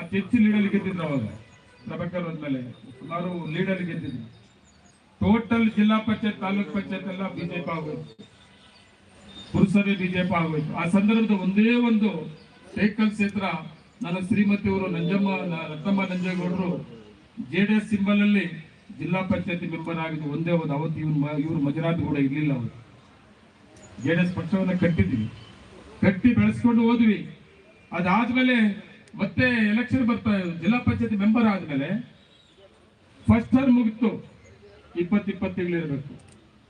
ಅತಿ ಹೆಚ್ಚು ಲೀಡಲ್ಲಿ ಗೆದ್ದಿದ್ರು ಅವಾಗ. ಪ್ರಭಾಕರ್ ಹೋದ್ಮೇಲೆ ಸುಮಾರು ಲೀಡಲ್ಲಿ ಗೆದ್ದಿದ್ರು. ಟೋಟಲ್ ಜಿಲ್ಲಾ ಪಂಚಾಯತ್, ತಾಲೂಕ್ ಪಂಚಾಯತ್ ಎಲ್ಲ ಬಿಜೆಪಿ ಆಗೋಯ್ತು. ಪುರುಸಭೆ ಬಿಜೆಪಿ ಆಗೋಯ್ತು. ಆ ಸಂದರ್ಭದ ಒಂದೇ ಒಂದು ಸೈಕಲ್ ಕ್ಷೇತ್ರ ನನ್ನ ಶ್ರೀಮತಿ ಅವರು ನಂಜಮ್ಮ ರತ್ನಮ್ಮ ನಂಜೇಗೌಡರು ಜೆ ಡಿ ಎಸ್ ಸಿಂಬಲ್ ಅಲ್ಲಿ ಜಿಲ್ಲಾ ಪಂಚಾಯತ್ ಮೆಂಬರ್ ಆಗಿದ್ದು ಒಂದೇ ಒಂದು. ಅವತ್ತು ಇವ್ರು ಇವ್ರು ಮಂಜುನಾಥ್ ಕೂಡ ಇರ್ಲಿಲ್ಲ ಅವರು. ಜೆ ಡಿ ಎಸ್ ಪಕ್ಷವನ್ನ ಕಟ್ಟಿದ್ವಿ. ಕಟ್ಟಿ ಬೆಳೆಸ್ಕೊಂಡು ಹೋದ್ವಿ. ಅದಾದ್ಮೇಲೆ ಮತ್ತೆ ಎಲೆಕ್ಷನ್ ಬರ್ತಾ ಜಿಲ್ಲಾ ಪಂಚಾಯತ್ ಮೆಂಬರ್ ಆದ್ಮೇಲೆ ಫಸ್ಟ್ ಟರ್ಮ್ ಮುಗಿತು ಇಪ್ಪತ್ತು ತಿಂಗಳಿರ್ಬೇಕು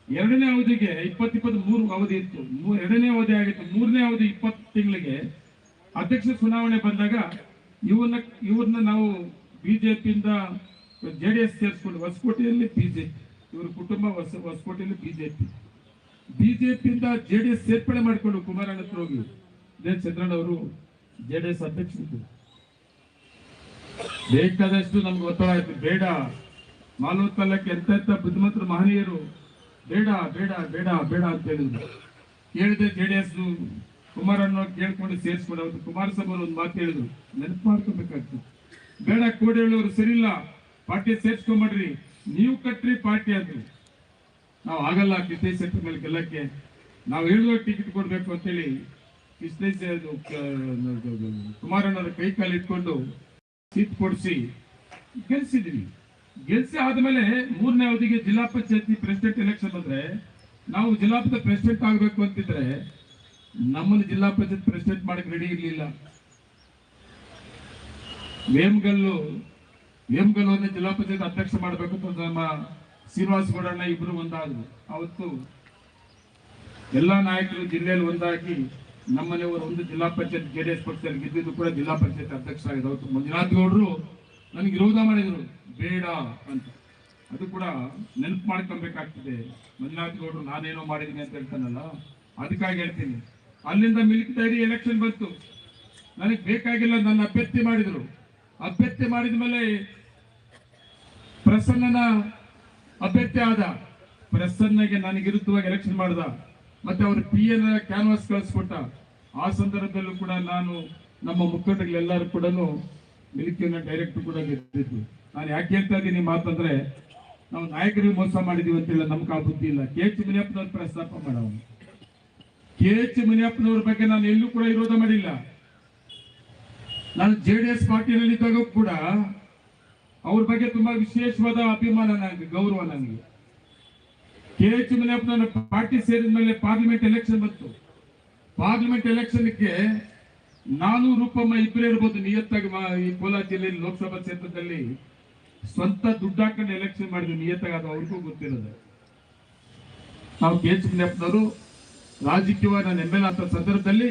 ಎರಡನೇ ಅವಧಿಗೆ ಇಪ್ಪತ್ತು ಇಪ್ಪತ್ತು ಮೂರು ಅವಧಿ ಇತ್ತು. ಎರಡನೇ ಅವಧಿ ಆಗಿತ್ತು. ಮೂರನೇ ಅವಧಿ ಇಪ್ಪತ್ತು ತಿಂಗಳಿಗೆ ಅಧ್ಯಕ್ಷ ಚುನಾವಣೆ ಬಂದಾಗ ಇವ್ರನ್ನ ಇವ್ರನ್ನ ನಾವು ಬಿಜೆಪಿಯಿಂದ ಜೆ ಡಿ ಎಸ್ ಸೇರಿಸ್ಕೊಂಡು ಹೊಸಕೋಟೆಯಲ್ಲಿ ಬಿಜೆಪಿ, ಇವ್ರ ಕುಟುಂಬ ಹೊಸ, ಹೊಸಕೋಟೆಯಲ್ಲಿ ಬಿಜೆಪಿ. ಬಿಜೆಪಿಯಿಂದ ಜೆ ಡಿ ಎಸ್ ಸೇರ್ಪಡೆ ಮಾಡಿಕೊಂಡು ಕುಮಾರಣ್ಣ ಹತ್ರ ಹೋಗಿ. ಇದೇ ಚಂದ್ರಣ್ಣ ಅವರು ಜೆ ಡಿ ಎಸ್ ಬೇಕಾದಷ್ಟು ನಮ್ಗೆ ಒತ್ತಡ ಆಯ್ತು. ಬೇಡ. ಮಾಲೂರು ತಾಲೂಕು ಎಂತ ಬುದ್ಧಿಮಂತ್ರ ಮಹನೀಯರು ಬೇಡ ಬೇಡ ಬೇಡ ಬೇಡ ಅಂತ ಹೇಳಿದ್ರು. ಕೇಳಿದೆ ಜೆ ಡಿ ಎಸ್ ಕುಮಾರಣ್ಣ ಕೇಳ್ಕೊಂಡು ಸೇರಿಸ್ಕೊಂಡು ಅವತ್ತು ಕುಮಾರಸ್ವಾಮಿ ಒಂದು ಮಾತು ಹೇಳಿದ್ರು. ನೆನಪು ಮಾಡ್ಕೋಬೇಕಾಗ್ತದೆ ಬೇಡ ಹೇಳೋರು ಸರಿಯಿಲ್ಲ. ಪಾರ್ಟಿ ಸೇರ್ಸ್ಕೊಂಬಿಡ್ರಿ. ನೀವು ಕಟ್ಟ್ರಿ ಪಾರ್ಟಿ ಅಂದ್ರು ನಾವು ಆಗಲ್ಲ ಕೃಷ್ಣ ಸೆಂಟರ್ ಮೇಲೆ ಗೆಲ್ಲಕ್ಕೆ. ನಾವು ಹೇಳಿದ ಟಿಕೆಟ್ ಕೊಡ್ಬೇಕು ಅಂತೇಳಿ ಕೃಷ್ಣ ಕುಮಾರಣ್ಣರ ಕೈ ಕಾಲು ಇಟ್ಕೊಂಡು ಸೀಟ್ ಕೊಡಿಸಿ ಗೆಲ್ಸಿದ್ವಿ. ಗೆಲ್ಸಿ ಆದಮೇಲೆ ಮೂರನೇ ಅವಧಿಗೆ ಜಿಲ್ಲಾ ಪಂಚಾಯತಿ ಪ್ರೆಸಿಡೆಂಟ್ ಎಲೆಕ್ಷನ್ ಬಂದ್ರೆ ನಾವು ಜಿಲ್ಲಾ ಪಂಚಾಯತ್ ಪ್ರೆಸಿಡೆಂಟ್ ಆಗ್ಬೇಕು ಅಂತಿದ್ರೆ ನಮ್ಮನ್ನು ಜಿಲ್ಲಾ ಪಂಚಾಯತ್ ಪ್ರೆಸಿಡೆಂಟ್ ಮಾಡಕ್ಕೆ ರೆಡಿ ಇರ್ಲಿಲ್ಲ. ವೇಮ್ಗಲ್ಲು, ವೇಮ್ಗಲ್ಲನ್ನ ಜಿಲ್ಲಾ ಪಂಚಾಯತ್ ಅಧ್ಯಕ್ಷ ಮಾಡಬೇಕು ಅಂತ ನಮ್ಮ ಶ್ರೀನಿವಾಸ ಗೌಡಣ್ಣ ಇಬ್ರು ಒಂದಾದ್ರು. ಅವತ್ತು ಎಲ್ಲಾ ನಾಯಕರು ಜಿಲ್ಲೆಯಲ್ಲಿ ಒಂದಾಗಿ ನಮ್ಮನೆಯವರು ಒಂದು ಜಿಲ್ಲಾ ಪಂಚಾಯತ್ ಜೆ ಡಿ ಎಸ್ ಪಕ್ಷದಲ್ಲಿ ಗೆದ್ದಿದ್ದು ಕೂಡ ಜಿಲ್ಲಾ ಪಂಚಾಯತ್ ಅಧ್ಯಕ್ಷ ಆಗಿದ್ದು ಅವತ್ತು ಮಂಜುನಾಥ್ ಗೌಡರು ನನಗೆ ವಿರೋಧ ಮಾಡಿದ್ರು. ಬೇಡ ಅಂತ. ಅದು ಕೂಡ ನೆನಪು ಮಾಡ್ಕೊಬೇಕಾಗ್ತದೆ ಮಂಜುನಾಥ್ ಗೌಡರು, ನಾನೇನೋ ಮಾಡಿದ್ದೀನಿ ಅಂತ ಹೇಳ್ತಾನಲ್ಲ, ಅದಕ್ಕಾಗಿ ಹೇಳ್ತೀನಿ. ಅಲ್ಲಿಂದ ಮಿಲ್ಕ್ ಡೈರಿ ಎಲೆಕ್ಷನ್ ಬಂತು. ನನಗೆ ಬೇಕಾಗಿಲ್ಲ ನನ್ನ ಅಭ್ಯರ್ಥಿ ಮಾಡಿದ್ರು. ಅಭ್ಯರ್ಥಿ ಮಾಡಿದ ಮೇಲೆ ಪ್ರಸನ್ನನ ಅಭ್ಯರ್ಥಿ ಆದ. ಪ್ರಸನ್ನಗೆ ನನಗೆ ಎಲೆಕ್ಷನ್ ಮಾಡ್ದ. ಮತ್ತೆ ಅವ್ರ ಪಿ ಎನ್ ಕ್ಯಾನ್ವಾಸ್ ಕಳಿಸ್ಕೊಟ್ಟ. ಆ ಸಂದರ್ಭದಲ್ಲೂ ಕೂಡ ನಾನು ನಮ್ಮ ಮುಖಂಡಗಳೆಲ್ಲರೂ ಕೂಡ ಮಿಲಿಟರಿನ ಡೈರೆಕ್ಟ್ ಕೂಡ ಗೆದ್ದಿದ್ದು ನಾನು ಯಾಕೆ ಹೇಳ್ತಾ ಇದ್ದೀನಿ ಮಾತಂದ್ರೆ, ನಾವು ನಾಯಕರಿಗೆ ಮೋಸ ಮಾಡಿದೀವಿ ಅಂತೇಳಿ ನಮ್ಗೆ ಆ ಬುದ್ಧಿ ಇಲ್ಲ. ಕೆ ಎಚ್ ಮುನಿಯಪ್ಪನವ್ರು ಪ್ರಸ್ತಾಪ ಮಾಡವನು ಕೆ ಎಚ್ ಮುನಿಯಪ್ಪನವ್ರ ಬಗ್ಗೆ ನಾನು ಎಲ್ಲೂ ಕೂಡ ವಿರೋಧ ಮಾಡಿಲ್ಲ. ನಾನು ಜೆ ಡಿ ಎಸ್ ಪಾರ್ಟಿಯಲ್ಲಿ ಇದ್ದಾಗ ಕೂಡ ಅವ್ರ ಬಗ್ಗೆ ತುಂಬಾ ವಿಶೇಷವಾದ ಅಭಿಮಾನ ನನಗೆ ಗೌರವ ನನಗೆ ಕೆ ಎಚ್ ಪಾರ್ಟಿ ಸೇರಿದ ಮೇಲೆ ಪಾರ್ಲಿಮೆಂಟ್ ಎಲೆಕ್ಷನ್ ಬಂತು. ಪಾರ್ಲಿಮೆಂಟ್ ಎಲೆಕ್ಷನ್ಗೆ ನಾನು ರೂಪಮ್ಮ ಇಬ್ಬರೇ ಇರ್ಬೋದು. ನಿಯತ್ತಾಗಿ ಈ ಕೋಲಾರ ಜಿಲ್ಲೆಯಲ್ಲಿ ಲೋಕಸಭಾ ಕ್ಷೇತ್ರದಲ್ಲಿ ಸ್ವಂತ ದುಡ್ಡು ಹಾಕೊಂಡು ಎಲೆಕ್ಷನ್ ಮಾಡಿದ್ವಿ ನಿಯತ್ತಾಗಿ ಅದು ಅವ್ರಿಗೂ ಗೊತ್ತಿರೋದು. ನಾವು ಕೆ. ಎಚ್ ಮುನಿಯಪ್ಪನವರು ರಾಜಕೀಯವಾಗಿ ನಾನು ಎಂ ಎಲ್ ಅಂತ ಸಂದರ್ಭದಲ್ಲಿ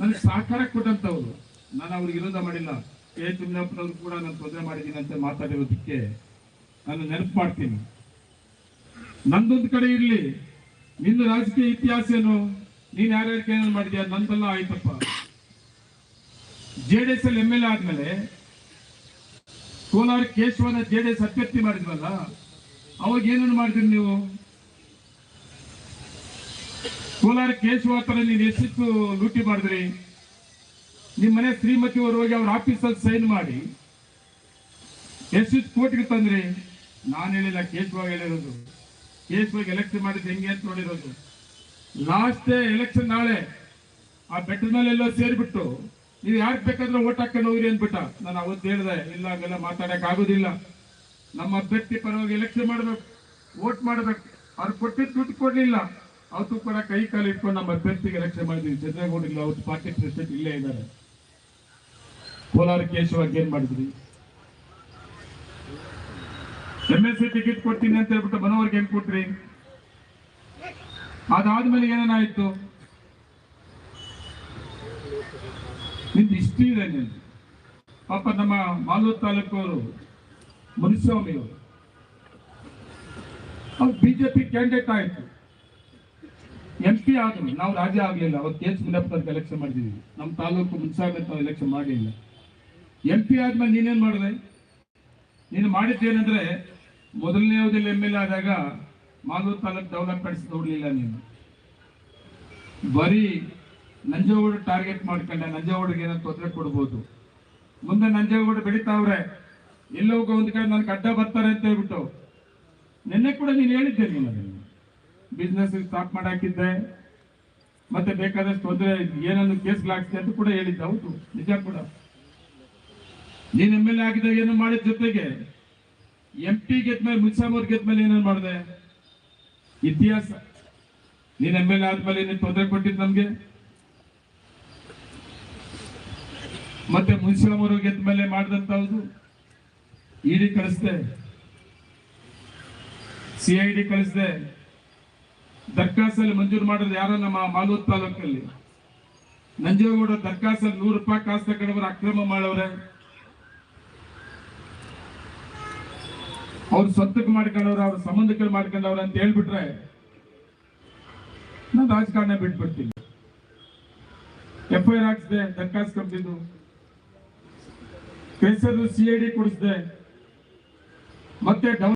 ನನಗೆ ಸಹಕಾರ ಕೊಟ್ಟಂತವ್ರು ನಾನು ಅವ್ರಿಗೆ ವಿರೋಧ ಮಾಡಿಲ್ಲ. ಕೆ. ಎಚ್ ಮುನಿಯಪ್ಪನವ್ರು ಕೂಡ ನಾನು ತೊಂದರೆ ಮಾಡಿದ್ದೀನಿ ಅಂತ ಮಾತಾಡಿರೋದಕ್ಕೆ ನಾನು ನೆನಪು ಮಾಡ್ತೀನಿ. ನಂದೊಂದು ಕಡೆ ಇರಲಿ. ನಿನ್ನ ರಾಜಕೀಯ ಇತಿಹಾಸ ಏನು ನೀನ್ ಯಾರ್ಯಾರಿಗೆ ಕೇಂದ್ರ ಮಾಡಿದ್ಯಾ? ನಂದೆಲ್ಲ ಆಯ್ತಪ್ಪ. ಜೆ ಡಿ ಎಸ್ ಅಲ್ಲಿ ಎಂ ಎಲ್ ಎ ಆದ್ಮೇಲೆ ಕೋಲಾರ ಕೇಶವನ ಜೆ ಡಿ ಎಸ್ ಅಭ್ಯರ್ಥಿ ಮಾಡಿದ್ವಲ್ಲ, ಅವಾಗ ಏನನ್ನು ಮಾಡಿದ್ರಿ ನೀವು? ಕೋಲಾರ ಕೇಶವ ಹತ್ರ ನೀನು ಎಷ್ಟಿತ್ತು ಲೂಟಿ ಮಾಡಿದ್ರಿ? ನಿಮ್ಮ ಮನೆ ಶ್ರೀಮತಿ ಅವರು ಹೋಗಿ ಅವ್ರ ಆಫೀಸಲ್ಲಿ ಸೈನ್ ಮಾಡಿ ಎಷ್ಟಿತ್ತು ಕೋಟಿಗೆ ತಂದ್ರಿ? ನಾನು ಹೇಳಿಲ್ಲ, ಕೇಶವ ಹೇಳಿರೋದು. ಕೇಶವಾಗಿ ಎಲೆಕ್ಷನ್ ಮಾಡಿದ್ದು ಹೆಂಗೆ ಅಂತ ನೋಡಿರೋದು. ಲಾಸ್ಟ್ ಎಲೆಕ್ಷನ್ ನಾಳೆ ಆ ಬೆಟ್ಟದ ಮೇಲೆ ಎಲ್ಲೋ ಸೇರಿಬಿಟ್ಟು ನೀವು ಯಾರು ಬೇಕಾದ್ರೆ ಓಟ್ ಹಾಕೊಂಡು ಹೋಗ್ರಿ ಅಂದ್ಬಿಟ್ಟ. ನಾನು ಅವತ್ತು ಹೇಳಿದೆ, ಇಲ್ಲ ಅವೆಲ್ಲ ಮಾತಾಡಕ್ ಆಗೋದಿಲ್ಲ. ನಮ್ಮ ಅಭ್ಯರ್ಥಿ ಪರವಾಗಿ ಎಲೆಕ್ಷನ್ ಮಾಡ್ಬೇಕು ಓಟ್ ಮಾಡ್ಬೇಕು. ಅವ್ರು ಕೊಟ್ಟಿದ್ದು ದುಡ್ಡು ಕೊಡ್ಲಿಲ್ಲ. ಅವತ್ತು ಕೂಡ ಕೈ ಕಾಲು ಇಟ್ಕೊಂಡು ನಮ್ಮ ಅಭ್ಯರ್ಥಿಗೆ ಎಲೆಕ್ಷನ್ ಮಾಡಿದ್ವಿ. ಚಂದ್ರೇಗೌಡ ಇಲ್ಲ ಅವತ್ತು ಪಾರ್ಟಿ ಪ್ರೆಸಿಡೆಂಟ್ ಇಲ್ಲೇ ಇದ್ದಾರೆ. ಕೋಲಾರ ಕೇಶವಾಗಿ ಏನು ಮಾಡಿದ್ರಿ? ಎಂ ಎಸ್ ಸಿ ಟಿಕೆಟ್ ಕೊಡ್ತೀನಿ ಅಂತ ಹೇಳ್ಬಿಟ್ಟು ಬನವರ್ಗೆ ಹೆಂಗ್ ಕೊಟ್ರಿ? ಅದಾದ್ಮೇಲೆ ಏನೇನಾಯ್ತು? ನಿಂದು ಇಷ್ಟು ಇದೆ ನಿಮ್ ಪಾಪ ನಮ್ಮ ಮಾಲೂರು ಮುನಿಸ್ವಾಮಿ ಅವರು. ಅವ್ರು ಬಿಜೆಪಿ ಕ್ಯಾಂಡಿಡೇಟ್ ಆಯ್ತು. ಎಂ ಪಿ ಆದ್ರು, ನಾವು ರಾಜ್ಯ ಆಗ್ಲಿಲ್ಲ. ಅವತ್ತು ಕೆ ಎಚ್ ಅಂತ ಎಲೆಕ್ಷನ್ ಮಾಡಿದೀವಿ. ನಮ್ಮ ತಾಲೂಕು ಮುನ್ಸಾಬ್ ಅಂತ ಎಲೆಕ್ಷನ್ ಮಾಡಲಿಲ್ಲ. ಎಂ ಪಿ ಆದ್ಮೇಲೆ ನೀನೇನ್ ಮಾಡಿದೆ? ನೀನು ಮಾಡಿದ್ದೇನೆಂದ್ರೆ ಮೊದಲನೇ ಅವಧಿಯಲ್ಲಿ ಎಂ ಎಲ್ ಆದಾಗ ಮಾಲೂರು ತಾಲೂಕು ಡೆವಲಪ್ಮೆಂಟ್ಸ್ ನೋಡ್ಲಿಲ್ಲ ನೀನು ಬರೀ ನಂಜೇಗೌಡ ಟಾರ್ಗೆಟ್ ಮಾಡ್ಕೊಂಡೆ, ನಂಜೇಗೌಡಗೆ ಏನೋ ತೊಂದರೆ ಕೊಡ್ಬೋದು. ಮುಂದೆ ನಂಜೇಗೌಡ ಬೆಳಿತಾವ್ರೆ, ಎಲ್ಲೋ ಒಂದು ಕಡೆ ನನ್ಗೆ ಅಡ್ಡ ಬರ್ತಾರೆ ಅಂತ ಹೇಳ್ಬಿಟ್ಟು. ನಿನ್ನೆ ಕೂಡ ನೀನು ಹೇಳಿದ್ದೆ ನೀನು ಬಿಸ್ನೆಸ್ ಸ್ಟಾಪ್ ಮಾಡಾಕಿದ್ದೆ ಮತ್ತೆ ಬೇಕಾದಷ್ಟು ತೊಂದರೆ, ಏನನ್ನು ಕೇಸ್ಗಳಾಗ್ತದೆ ಅಂತ ಕೂಡ ಹೇಳಿದ್ದೆ, ಹೌದು, ನಿಜ ಕೂಡ. ನೀನ್ ಎಂ ಎಲ್ ಎ ಆಗಿದಾಗ ಏನು ಮಾಡಿದ ಜೊತೆಗೆ ಎಂ ಪಿ ಗೆದ್ಮೇಲೆ ಮುನ್ಸಾಮವ್ರು ಗೆದ್ಮೇಲೆ ಏನೇನು ಮಾಡಿದೆ? ಇತಿಹಾಸ. ನೀನ್ ಎಂ ಎಲ್ ಎ ಆದ್ಮೇಲೆ ನೀನು ತೊಂದರೆ ಕೊಟ್ಟಿದ್ ನಮ್ಗೆ? ಮತ್ತೆ ಮುನ್ಸಿರಾಮರು ಗೆದ್ದ ಮೇಲೆ ಮಾಡಿದಂತಹದ್ದು ಇಡಿ ಕಳಿಸ್ದೆ. ಸಿ ಐ ಡಿ ಕಳಿಸ್ದೆ. ದರ್ಖಾಸ್ತಲ್ಲಿ ಮಂಜೂರು ಮಾಡೋದು ಯಾರೋ ನಮ್ಮ ಮಾಲೂರು ತಾಲೂಕಲ್ಲಿ. ನಂಜೇಗೌಡ ದರ್ಖಾಸಲ್ಲಿ ನೂರು ರೂಪಾಯಿ ಕಾಸು ತಗೊಂಡವ್ರು ಅಕ್ರಮ ಮಾಡವ್ರೆ ಅವ್ರು ಸ್ವತ್ತಕ್ಕೆ ಮಾಡ್ಕೊಂಡವ್ರ, ಅವ್ರ ಸಂಬಂಧಕ್ಕೆ ಮಾಡ್ಕೊಂಡವ್ರ ಅಂತ ಹೇಳ್ಬಿಟ್ರೆ ನಾನು ರಾಜಕಾರಣ ಬಿಟ್ಬಿಡ್ತೀನಿ. ಎಫ್ ಐ ಆರ್ ಹಾಕ್ಸ್ದೆ ದರ್ಖಾಸ್ ಕಂಪ್ನಿದು ಹೆಸರು ಸಿ ಐ ಡಿ ಕೊಡಿಸ್ದೆ. ಮತ್ತೆ